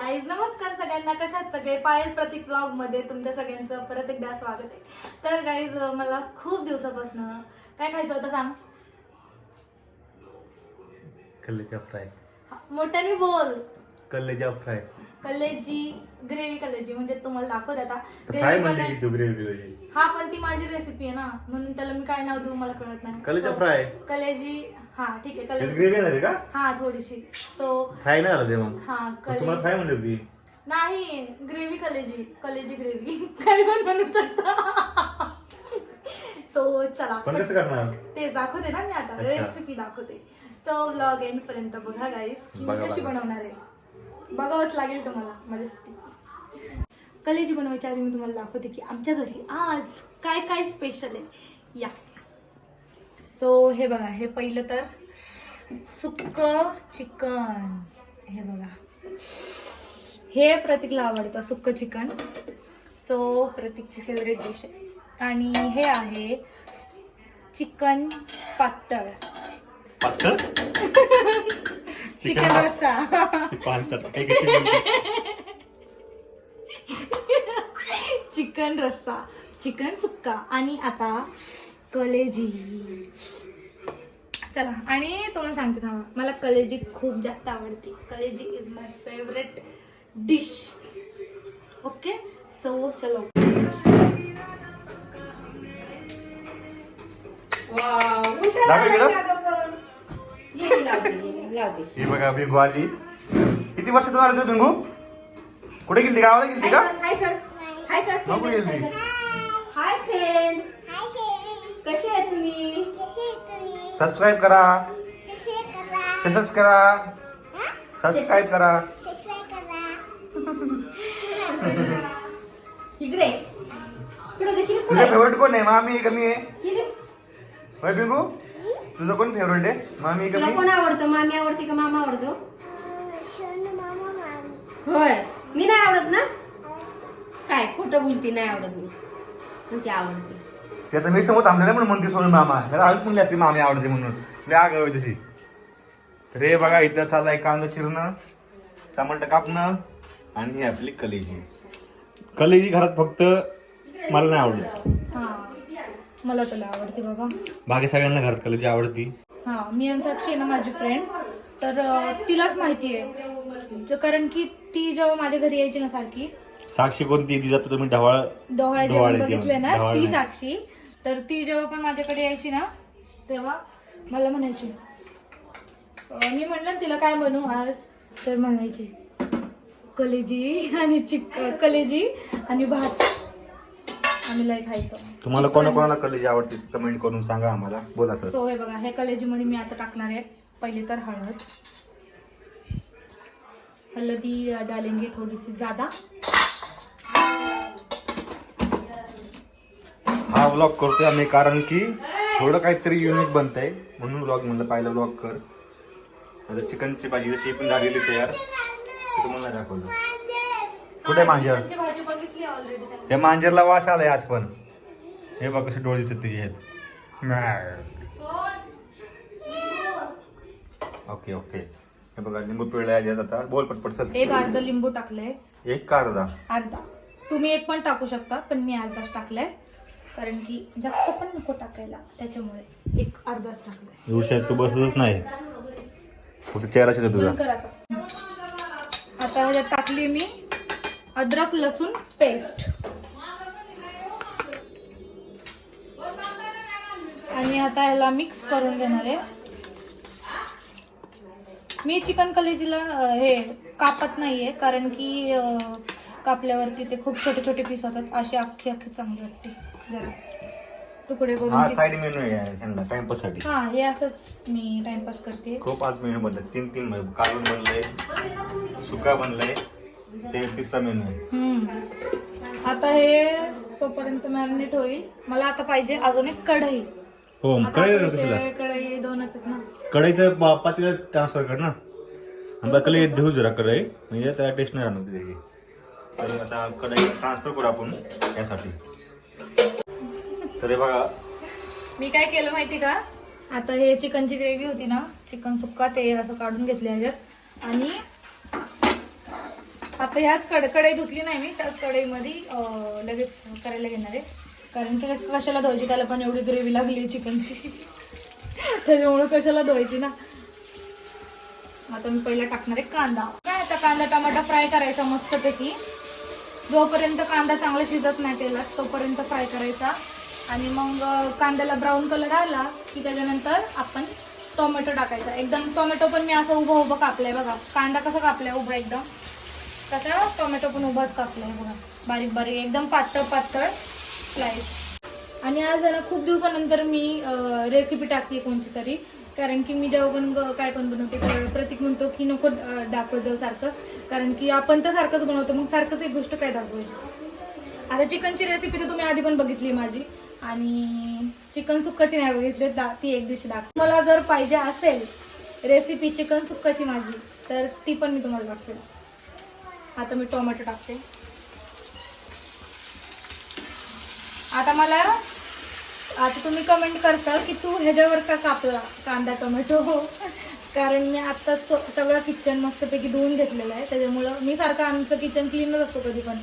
Guys नमस्कार सगळ्यांना. कशात सगळे? पायल प्रतीक ब्लॉगमध्ये तुमच्या सगळ्यांचं परत एकदा स्वागत आहे. तर गाईज मला खूप दिवसापासून काय खायचं होतं सांग? कलेजा फ्राय. मोठ्याने बोल. कलेजा फ्राय. कलेजी ग्रेव्ही कलेजी म्हणजे तुम्हाला दाखवत आता. म्हणते तू ग्रेव्ही कलेजी? हा पण ती माझी रेसिपी आहे ना. म्हणून त्याला मी काय नाव देऊ मला कळत नाही. कलेजा So, फ्राय? कलेजी हा ठीक आहे कलेजी. ग्रेव्ही झाली का? हा थोडीशी. सो फ्राय नाही झालं ते मग. हा मग तुम्हाला फ्राय म्हणली होती. नाही ग्रेव्ही कलेजी. कलेजी ग्रेव्ही. काय पण बनवू शकता. सो चला पण कसं करणार? ते दाखवते ना मी आता. अच्छा. रेसिपी दाखवते. सो ब्लॉग एंड पर्यंत बघा गाईस की बघा, मी कशी बघा. बनवणार आहे? बघावंच लागेल तुम्हाला माझ्यासाठी. कलेजी बनवायच्या आधी मी तुम्हाला दाखवते की आमच्या घरी आज काय काय स्पेशल आहे. या. सो हे बघा हे पहिलं तर सुक्क चिकन. हे बघा. हे प्रतीकला आवडतं सुक्क चिकन. सो प्रतीकची फेवरेट डिश आहे. आणि हे आहे चिकन पातळ. पातळ? चिकन रस्सा पाच काही कशी चिकन रस्सा. चिकन सुक्का. आणि आता कलेजी. चला आणि तुम्हाला सांगते थांबा. मला कलेजी खूप जास्त आवडते. कलेजी is my favourite dish okay so चलो. दाखव इकडं. ही बघा बिंगू आली किती वर्ष तुम्हाला तू बिंगू कुठे गेली गावाला गेली का? हाय कर हाय कर कुठे गेली हाय फ्रेंड कसे आहे तुम्ही? सबस्क्राईब करा. तसंच करा. सबस्क्राईब करा. इकडे. इकडे देखील तुझं फेवरेट कोण आहे? मामी कमी आहे. होय बिंगू तुझं कोण फेवरेट आहे? मामी आहे तुला कोण आवडतं? मामी आवडते का मामा आवडतो? होय. मी नाही आवडत ना? काय? खोटं बोलती नाही आवडत मी. पण ती आवडते. ते आता मी समोर थांबलेलं म्हणून म्हणते सोनू मामा. नाही हळूच म्हणली असते मामी आवडते म्हणून. लय आगाव आहे तशी. रे बघा इथं चाललाय कांदा चिरणं टमाटर कापणं आणि ही आपली कलेजी. कलेजी घरात फक्त मला नाही आवडत हा मला त्याला आवडते बाबा. बाकी सगळ्यांना घरात कलेजी आवडती हा मी आणि साक्षी आहे ना माझी फ्रेंड तर अं, तिलाच माहिती आहे. ज- कारण की ती जेव्हा माझ्या घरी यायची ना सारखी साक्षी कोणती ती जातो तुम्ही ढवाळ डोहाळे जेवण डोहाळे बघितले ना डोहाळे ती नाही. साक्षी. तर ती जेव्हा पण माझ्याकडे यायची ना तेव्हा मला म्हणायची. अं, मी म्हणलं ना तिला काय बनवू आज? तर म्हणायची कलेजी आणि चिक कलेजी आणि भात. आम्ही लय खायचो. तुम्हाला कोणा कोणाला कलेजी आवडते कमेंट करून सांगा आम्हाला. बोला सर सो हे बघा हे कलेजी मध्ये मी आता टाकणार आहे. पहिले तर हळद. हल्दी डालेंगे थोडी सी ज्यादा हा व्लॉग करतोय आम्ही कारण की थोडं काहीतरी युनिक बनतंय. म्हणून व्लॉग म्हणलं पाहिलं व्लॉग कर. आता चिकनची भाजी जशी पण झालेली तयार तुम्हाला दाखवलं कुठे मांजर त्यांची भाजी बघितली ऑलरेडी त्या मांजरला वास आलाय आज पण. हे बघ कसे डोळे दिसत तिचे आहेत. Okay okay. हे बघा लिंबू आहेत आता. बोल पटपट सर एक अर्ध लिंबू टाकलंय. एक का अर्धा? अर्धा. तुम्ही एक पण टाकू शकता पण मी अर्धाच टाकलाय. कारण की जास्त पण नको टाकायला. त्याच्यामुळे एक अर्धाच टाकलाय. एवढ्या तू बसतच नाही. कुठे चेहरा तुझा. आता ह्याच्यात टाकली मी. अद्रक लसूण पेस्ट. आणि आता ह्याला मिक्स करून घेणार आहे. मी चिकन कलेजीला हे कापत नाहीये कारण की कापल्यावरती ते खूप छोटे छोटे पीस होतात. असे अख्खे अख्खे चांगले वाटते. जरा. तुकडे हा करून साईड मेनू आहे ह्यांना टाइमपाससाठी हा हे असंच मी टाइमपास करते. खूप आज मेनू बनले. तीन तीन म्हणजे कालवण बनलंय सुका बनलंय ते तिसरा मेनू आहे. हम्म. आता हे तोपर्यंत मॅरिनेट होईल. मला आता पाहिजे अजून एक कढई. हो आता असा विषय, कढई दोनच आहेत ना. कढईचं पा- पातेलं ट्रान्सफर कर ना. आणि बघ कढई धुऊ जरा कढई. म्हणजे त्याला टेस्ट नाही राहणार त्याची. तर आता कढई ट्रान्सफर करू आपण यासाठी. तर हे बघा. मी काय केलं माहिती का? आता हे चिकनची ग्रेव्ही होती ना. चिकन सुक्का ते असं काढून घेतले ह्याच्यात. आणि आता ह्याच कड कढई धुतली नाही मी त्याच कढईमध्ये लगेच करायला घेणार आहे. कारण की कशाला धुवायची त्याला पण एवढी ग्रेव्ही लागली चिकनची. त्याच्यामुळं कशाला धुवायची ना. आता मी पहिला टाकणार आहे कांदा. काय आता कांदा टमाटा फ्राय करायचा मस्तपैकी. जोपर्यंत कांदा चांगला शिजत नाही तेलात तोपर्यंत फ्राय करायचा. आणि मग कांद्याला ब्राऊन कलर आला की त्याच्यानंतर आपण टोमॅटो टाकायचा. एकदम टोमॅटो पण मी असं उभं उभं कापलंय बघा. कांदा कसा कापलाय उभा एकदम. तसा टोमॅटो पण उभाच कापलाय बघा. बारीक बारीक एकदम पातळ पातळ स्लाईस आणि आज जरा खूप दिवसानंतर मी रेसिपी टाकते कोणती तरी. कारण की मी जेव्हा पण काय पण बनवते तर प्रतीक म्हणतो की नको अं, दाखवत जाऊ सारखं. कारण की आपण तर सारखंच बनवतो मग सारखंच एक गोष्ट काय दाखवू आता चिकनची रेसिपी तर तुम्ही आधी पण बघितली माझी. आणि चिकन सुक्काची नाही बघितली दा- ती एक दिवशी दाख मला जर पाहिजे असेल रेसिपी चिकन सुक्काची माझी तर ती पण मी तुम्हाला दाखवेल. आता मी टोमॅटो टाकते. आता मला आता तुम्ही कमेंट करता की तू ह्याच्यावर का कापला कांदा टोमॅटो? हो. कारण मी आत्ता सगळं किचन मस्तपैकी धुवून घेतलेलं आहे. त्याच्यामुळं मी सारखं आमचं किचन क्लीनच असतो कधी पण.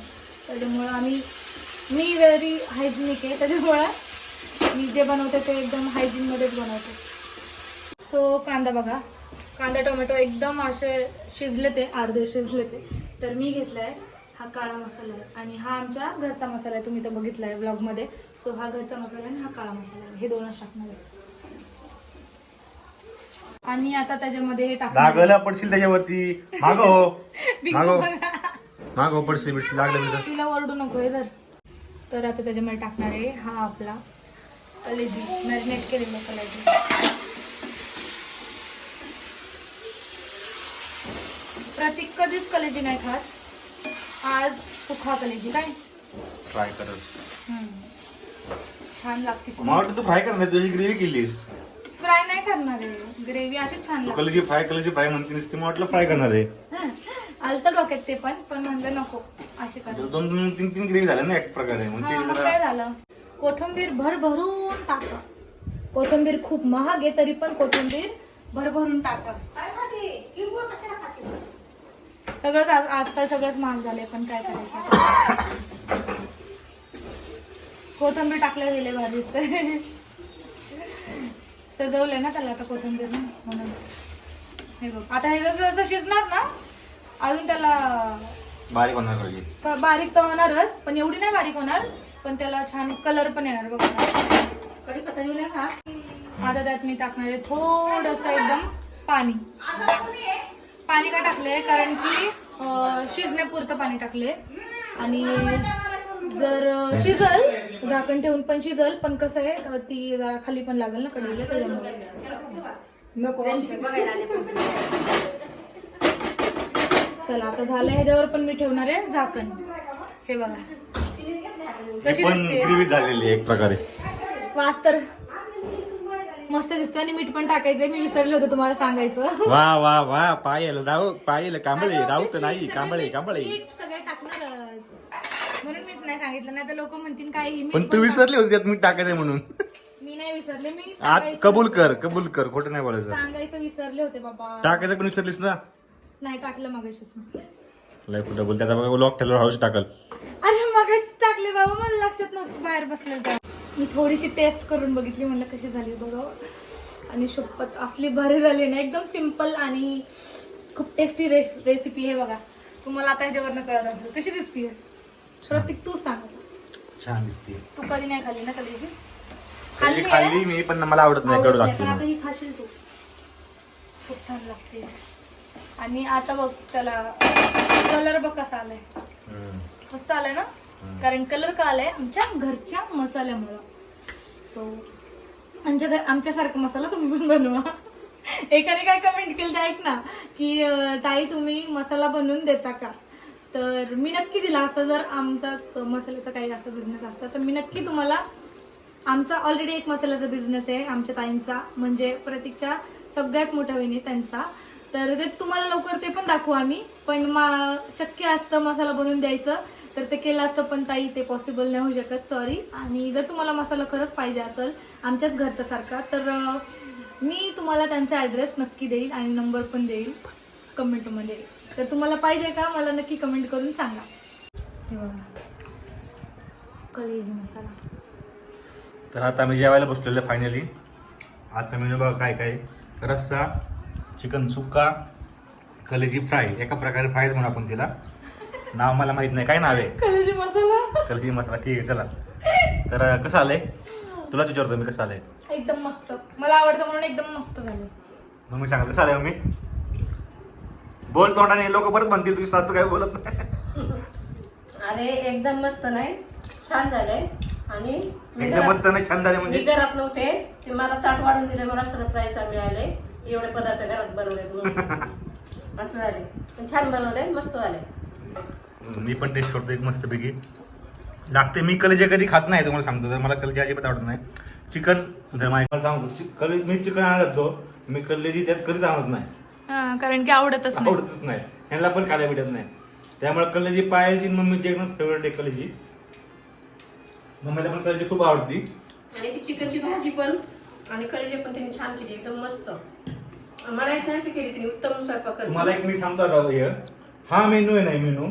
त्याच्यामुळं आम्ही मी व्हेरी हायजिनिक आहे. त्याच्यामुळं मी जे बनवते ते एकदम हायजीनमध्येच बनवते. सो कांदा बघा. कांदा टोमॅटो एकदम असे शिजले ते अर्धे शिजले ते. तर मी घेतलाय हा काळा मसाला आहे आणि हा आमचा घरचा मसाला आहे. तुम्ही तर बघितलाय ब्लॉगमध्ये सो हा घरचा मसाला आणि हा काळा मसाला आहे. हे दोनच टाकणार आहे. आणि आता त्याच्यामध्ये हे टाकणार. लागलं पडशील त्याच्यावरती. मागो हो. बिंगो मागो बघा. मागो पडशील बिडशील लागलं बिडलं तिला ओरडू नको हे धर. तर आता त्याच्यामध्ये टाकणार आहे हा आपला कलेजी मॅरिनेट केलेला कलेजी. प्रतीक कधीच कलेजी नाही खात. आज सुखा कलेजी. काय? फ्राय करत. हम्म. छान लागते. मला वाटतं तू फ्राय करणार तुझी ग्रेव्ही केलीस. फ्राय नाही करणार आहे. ग्रेव्ही अशीच छान लागते. कलची फ्राय कलची फ्राय म्हणते नुसती मला वाटलं फ्राय करणार आहे. आलतं डोक्यात ते पण पण म्हणलं नको. अशी करा. दोन दोन तीन तीन ग्रेव्ही झाल्या ना एक प्रकारे. जरा काय झालं? कोथंबीर भरभरून टाका. कोथंबीर खूप महाग आहे तरी पण कोथंबीर भरभरून टाका. सगळंच आज- आजकाल सगळंच महाग झालंय पण काय करायचं? कोथंबीर टाकल्या गेले भाजी सजवलंय ना त्याला आता कोथंबीर म्हणून. हे बघ आता हे जसं जसं शिजणार ना अजून त्याला बारीक होणार पाहिजे. बारीक तर होणारच पण एवढी नाही बारीक होणार पण त्याला छान कलर पण येणार बघा. कडे दिला का आता त्यात मी टाकणार आहे थोडस एकदम पाणी. पाणी का टाकलंय? कारण की शिजण्यापुरतं पाणी टाकलंय. आणि जर शिजल झाकण ठेवून पण शिजल पण कसं आहे ती जरा खाली पण लागेल ना कढईला त्याच्यामुळे. चला आता झालं ह्याच्यावर पण मी ठेवणार आहे झाकण. हे बघा. कशी झालेली आहे एक प्रकारे. वास तर मस्त दिसते आणि मीठ पण टाकायचंय. मी विसरले होते तुम्हाला सांगायचं. वा वा वा. पायल राहू पायल कांबळे. राऊत नाही कांबळे कांबळे. मीठ सगळे टाकणारच. म्हणून मीठ नाही सांगितलं नाही तर लोक म्हणतील काय ही मीठ पण तू पण विसरली होती त्यात मीठ टाकायचं म्हणून. टाक- मी नाही विसरले मी आत सांगायचं- कबूल कर कबूल कर. खोटं नाही बोलायचं. सांगायचं विसरले होते बाबा. टाकायचं पण विसरलीस ना? नाही टाकलं मगाशीच लय कुठं बोलते. आता बघा लॉक ठेवलं हळूच टाकल. अरे मगाशीच टाकले बाबा मला लक्षात नव्हतं बाहेर बसलं तर मी थोडीशी टेस्ट करून बघितली म्हणलं कशी झाली बघा. आणि शपथ असली भारी झाली ना एकदम सिंपल आणि खूप टेस्टी रेसिपी आहे बघा. तुम्हाला आता ह्याच्यावरनं कळत असेल. कशी दिसते प्रत्येक तू सांग. छान दिसते तू कधी नाही खाल्ली ना कधीची? खाल्ली? खाल्ली मी पण मला आवडत नाही कडू पण आता लागते ही खाशील तू. खूप छान लागते. आणि आता बघ त्याला कलर बघ कसा आलाय. मस्त आलाय ना? कारण कलर का आलाय? आमच्या घरच्या मसाल्यामुळं. सो आमच्या घर आमच्यासारखा मसाला तुम्ही पण बनवा. एकाने काय कमेंट केलं ते ऐक ना? की ताई तुम्ही मसाला बनवून देता का? तर मी नक्की दिला असता. जर आमचा मसाल्याचा काही जास्त बिझनेस असता तर मी नक्की तुम्हाला आमचा ऑलरेडी एक मसाल्याचा बिझनेस आहे आमच्या ताईंचा. म्हणजे प्रतीकच्या सगळ्यात मोठ्या वहिनी त्यांचा. तर ते तुम्हाला लवकर ते पण दाखवू आम्ही. पण मा शक्य असतं मसाला बनवून द्यायचं. तर ते केलं असतं पण ताई ते पॉसिबल नाही होऊ शकत. सॉरी आणि जर तुम्हाला मसाला खरंच पाहिजे असेल आमच्याच घरच्यासारखा तर मी तुम्हाला त्यांचा ॲड्रेस नक्की देईल आणि नंबर पण देईल कमेंटमध्ये तर तुम्हाला पाहिजे का? मला नक्की कमेंट करून सांगा. कलेजी मसाला. तर आता आम्ही जेवायला बसलेलो फायनली आता मेनू बघा काय काय रस्सा चिकन सुक्का कलेजी फ्राय एका प्रकारे फ्रायच म्हणू आपण तिला नाव मला माहीत नाही काय नाव आहे? कलेजी मसाला. कलेजी मसाला ठीक आहे चला. तर कसं आलंय? तुलाच विचारतो मी कसं आलंय. एकदम मस्त. मला आवडतं म्हणून एकदम मस्त झालं. मग मी सांगितलं कसं आलंय मी बोल तोंडाने लोक परत म्हणतील तुझी सासू काय बोलत नाही. अरे एकदम मस्त नाही छान झालंय. आणि मी एकदम घरात- मस्त नाही छान झाले मी म्हणजे घरात नव्हते ते मला ताट वाढून दिले मला सरप्राईज मिळाले एवढे पदार्थ घरात बनवले म्हणून. असं झाले. पण छान बनवले मस्त झाले. मी पण टेस्ट करतो एक मस्त पैकी लागते मी कलेजे कधी खात नाही तुम्हाला सांगतो. तर मला कलेजी अजिबात आवडत नाही. चिकन जर सांगतो कले मी चिकन आणत तो मी कलेजी त्यात कधीच आणत नाही. हा, कारण की आवडतच नाही. आवडतच नाही. ह्यांना पण खायला भेटत नाही. त्यामुळे कलेजी पायाची मम्मीची एकदम फेवरेट आहे कलेजी. मम्मीला पण कलेजी खूप आवडती. आणि ती चिकनची भाजी पण आणि कलेजे पण तिने छान केली एकदम मस्त. मला एक नाही अशी केली तिने उत्तम स्वयंपाक तुम्हाला एक मी सांगतो आता हे. हा मेनू आहे नाही मेनू.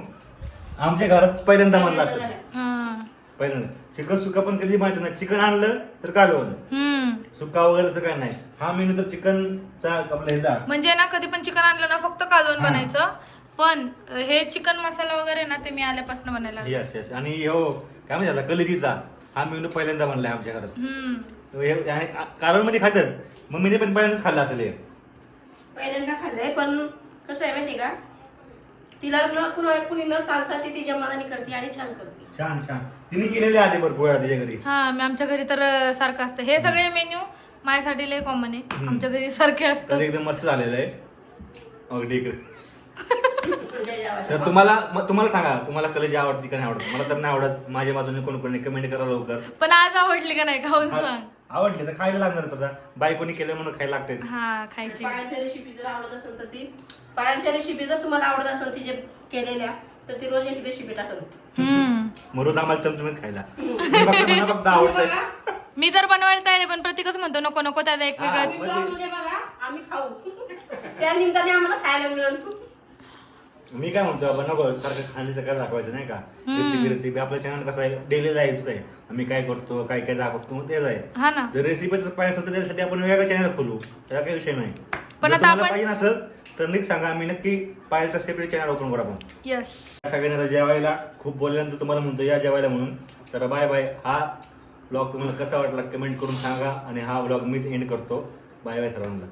आमच्या घरात पहिल्यांदा म्हणला असं. हा. पहिल्यांदा. चिकन सुका पण कधी माहिती नाही. चिकन आणलं तर कालवण हम्म. सुका वगैरे काय नाही. हा मेनू तर चिकनचा आपला ह्याचा. म्हणजे ना कधी पण चिकन आणलं ना फक्त कालवण हा. बनायचं. पण हे चिकन मसाला वगैरे ना ते मी आल्यापासून बनायला लागले. यस यस आणि हो काय म्हणजे झाला कलेजीचा. हा मेनू पहिल्यांदा बनलाय आमच्या घरात. हम्म. तो हे- आणि कालवणमध्ये खातात. मम्मीने पण पहिल्यांदाच खाल्लं असेल हे. पहिल्यांदा खाल्लंय पण कसं आहे माहिती का? तिला न कुणा कुणी न सांगता ती तिच्या मनाने करते आणि छान करते. छान छान. तिने केलेले आधी भरपूर वेळा तिच्या घरी. हा मी आमच्या घरी तर अं, सारखं असतं. हे सगळे मेन्यू माझ्यासाठी लय कॉमन आहे. आमच्या घरी सारखे तर असतात एकदम मस्त झालेलं आहे. अगदी इकडे तुझ्या जेवायला. तर तुम्हाला मग तुम्हाला सांगा तुम्हाला कलेजी आवडती का नाही आवडत? मला तर नाही आवडत. माझ्या बाजूने कोण कोणी कमेंट करा लवकर. पण आज आवडली का नाही? खाऊन सांग. आवडली तर खायला लागणारच आता बायकोनी केलं म्हणून खायला लागतेच हा खायची. पायांच्या रेसिपी जर आवडत असेल तर ती पायांच्या रेसिपी जर तुम्हाला आवडत असेल तिचे केलेल्या तर ती रोज एक रेसिपी टाकल हम्म. आम्हाला चमचमीत खायला. मी फक्त मला फक्त आवडतंय. मी तर बनवायला तयार आहे पण प्रत्येकच म्हणतो नको नको त्याचा एक हा. वेगळा. आम्ही बघा आम्ही खाऊ. त्या निमित्ताने आम्हाला खायला मिळेल मी काय म्हणतो आपण नको सारखं खाण्याचं काय दाखवायचं नाही का? रेसिपी रेसिपी आपलं चॅनल कसं आहे? डेली लाईफच आहे. आम्ही काय करतो काय काय दाखवतो तेच आहे. हा ना. जर रेसिपीच पाहिजे असेल तर त्यासाठी आपण वेगळं चॅनल खोलू. त्याला काही विषय नाही. पण जर आता तुम्हाला आपण- पाहिजे नसेल तर नीट सांगा. आम्ही नक्की पाहिजे सेपरेट चॅनल ओपन करू आपण. यस सगळ्यांना आता जेवायला खूप बोलल्यानंतर तुम्हाला म्हणतो या जेवायला म्हणून. तर बाय बाय हा ब्लॉग तुम्हाला कसा वाटला कमेंट करून सांगा. आणि हा ब्लॉग मीच एंड करतो. बाय बाय सर्वांना.